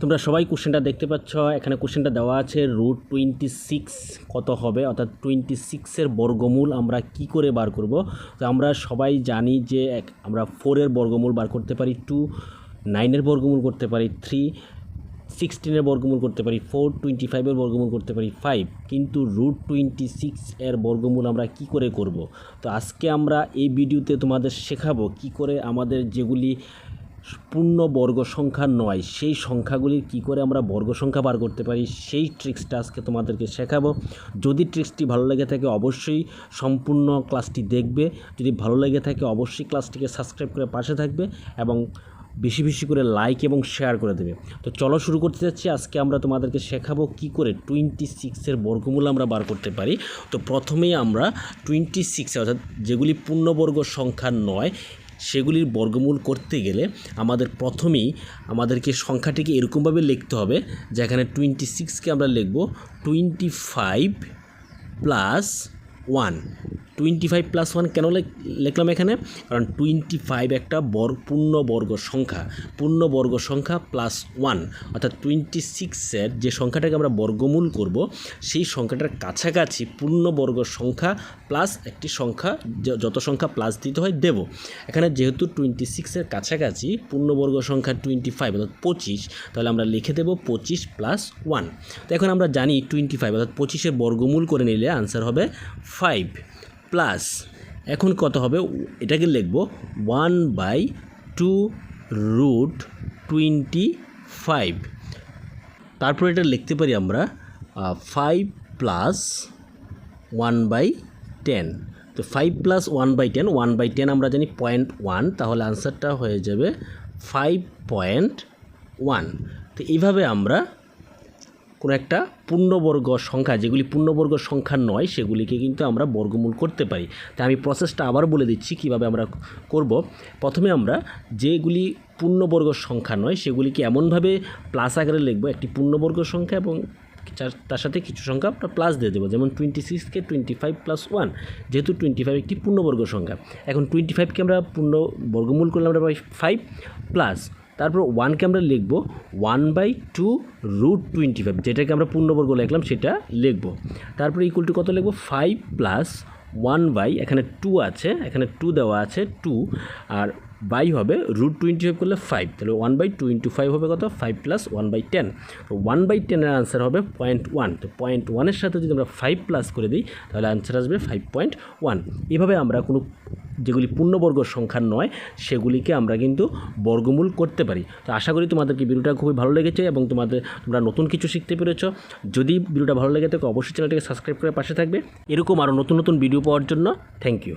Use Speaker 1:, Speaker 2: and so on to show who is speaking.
Speaker 1: তোমরা সবাই কোশ্চেনটা দেখতে পাচ্ছ। এখানে কোশ্চেনটা দেওয়া আছে রুট টোয়েন্টি সিক্স কত হবে? অর্থাৎ টোয়েন্টি সিক্সের বর্গমূল আমরা কি করে বার করব? তো আমরা সবাই জানি যে এক- আমরা ফোরের বর্গমূল বার করতে পারি টু নাইনের বর্গমূল করতে পারি থ্রি সিক্সটিনের বর্গমূল করতে পারি ফোর টোয়েন্টি ফাইভের বর্গমূল করতে পারি ফাইভ কিন্তু রুট টোয়েন্টি সিক্স এর বর্গমূল আমরা কি করে করব? তো আজকে আমরা এই ভিডিওতে তোমাদের শেখাবো কি করে আমাদের যেগুলি পূর্ণ বর্গ সংখ্যা নয়। সেই সংখ্যাগুলির কি করে আমরা বর্গ সংখ্যা বার করতে পারি, সেই ট্রিক্সটা আজকে তোমাদেরকে শেখাবো। যদি ট্রিক্সটি ভালো লেগে থাকে অবশ্যই সম্পূর্ণ ক্লাসটি দেখবে। যদি ভালো লেগে থাকে অবশ্যই ক্লাসটিকে সাবস্ক্রাইব করে পাশে থাকবে এবং বেশি বেশি করে লাইক এবং শেয়ার করে দেবে। তো চলো শুরু করতে যাচ্ছি। আজকে আমরা তোমাদেরকে শেখাবো কি করে টোয়েন্টি সিক্সের বর্গমূল আমরা বার করতে পারি। তো প্রথমেই আমরা টোয়েন্টি সিক্সে অর্থাৎ যেগুলি পূর্ণবর্গ সংখ্যা নয় সেগুলির বর্গমূল করতে গেলে আমাদের প্রথমেই আমাদেরকে সংখ্যাটিকে এরকমভাবে লিখতে হবে, যেখানে টোয়েন্টি সিক্সকে আমরা লিখব twenty five plus one twenty five plus one কেন লেখ- লিখলাম এখানে? কারণ টোয়েন্টি ফাইভ একটা বর পূর্ণবর্গ সংখ্যা। পূর্ণবর্গ সংখ্যা প্লাস ওয়ান অর্থাৎ টোয়েন্টি সিক্সের যে সংখ্যাটাকে আমরা বর্গমূল করব, সেই সংখ্যাটার কাছাকাছি পূর্ণবর্গ সংখ্যা প্লাস একটি সংখ্যা যত সংখ্যা প্লাস দিতে হয় দেব। এখানে যেহেতু টোয়েন্টি সিক্সের কাছাকাছি পূর্ণবর্গ সংখ্যা টোয়েন্টি ফাইভ অর্থাৎ পঁচিশ, তাহলে আমরা লিখে দেবো পঁচিশ প্লাস ওয়ান তো এখন আমরা জানি টোয়েন্টি ফাইভ অর্থাৎ পঁচিশের বর্গমূল করে নিলে আনসার হবে ফাইভ প্লাস এখন কত হবে? এটাকে লিখব one by two root twenty five তারপর এটা লিখতে পারি আমরা five plus one by ten তো five plus one by ten one by ten আমরা জানি পয়েন্ট ওয়ান তাহলে আনসারটা হয়ে যাবে ফাইভ পয়েন্ট ওয়ান তো এইভাবে আমরা কোনো একটা পূর্ণবর্গ সংখ্যা, যেগুলি পূর্ণবর্গ সংখ্যা নয়, সেগুলিকে কিন্তু আমরা বর্গমূল করতে পারি। তাই আমি প্রসেসটা আবার বলে দিচ্ছি কীভাবে আমরা করব। প্রথমে আমরা যেগুলি পূর্ণবর্গ সংখ্যা নয়, সেগুলিকে এমনভাবে প্লাস আকারে লিখব, একটি পূর্ণবর্গ সংখ্যা এবং তার সাথে কিছু সংখ্যা আমরা প্লাস দিয়ে দেবো, যেমন টোয়েন্টি সিক্সকে টোয়েন্টি ফাইভ প্লাস ওয়ান যেহেতু টোয়েন্টি ফাইভ একটি পূর্ণবর্গ সংখ্যা। এখন টোয়েন্টি ফাইভকে আমরা পূর্ণ বর্গমূল করলে আমরা পাই ফাইভ প্লাস তারপর ওয়ানকে আমরা লিখব one by two root twenty five যেটাকে আমরা পূর্ণবর্গ লিখলাম সেটা লিখব। তারপরে ইকুয়াল টু কত লিখব? ফাইভ প্লাস ওয়ান বাই এখানে টু আছে, এখানে টু দেওয়া আছে টু আর বাই হবে রুট টোয়েন্টি ফাইভ করলে ফাইভ তাহলে one by two into five হবে কত? Five plus one by ten তো ওয়ান বাই টেনের আনসার হবে পয়েন্ট ওয়ান তো পয়েন্ট ওয়ানের সাথে যদি আমরা ফাইভ প্লাস করে দিই, তাহলে আনসার আসবে ফাইভ পয়েন্ট ওয়ান এভাবে আমরা কোনো যেগুলি পূর্ণবর্গ সংখ্যা নয়, সেগুলিকে আমরা কিন্তু বর্গমূল করতে পারি। তো আশা করি তোমাদেরকে ভিডিওটা খুবই ভালো লেগেছে এবং তোমাদের, তোমরা নতুন কিছু শিখতে পেরেছ। যদি ভিডিওটা ভালো লেগে থাকে, অবশ্যই চ্যানেলটিকে সাবস্ক্রাইব করে পাশে থাকবে। এরকম আরও নতুন নতুন ভিডিও পাওয়ার জন্য থ্যাংক ইউ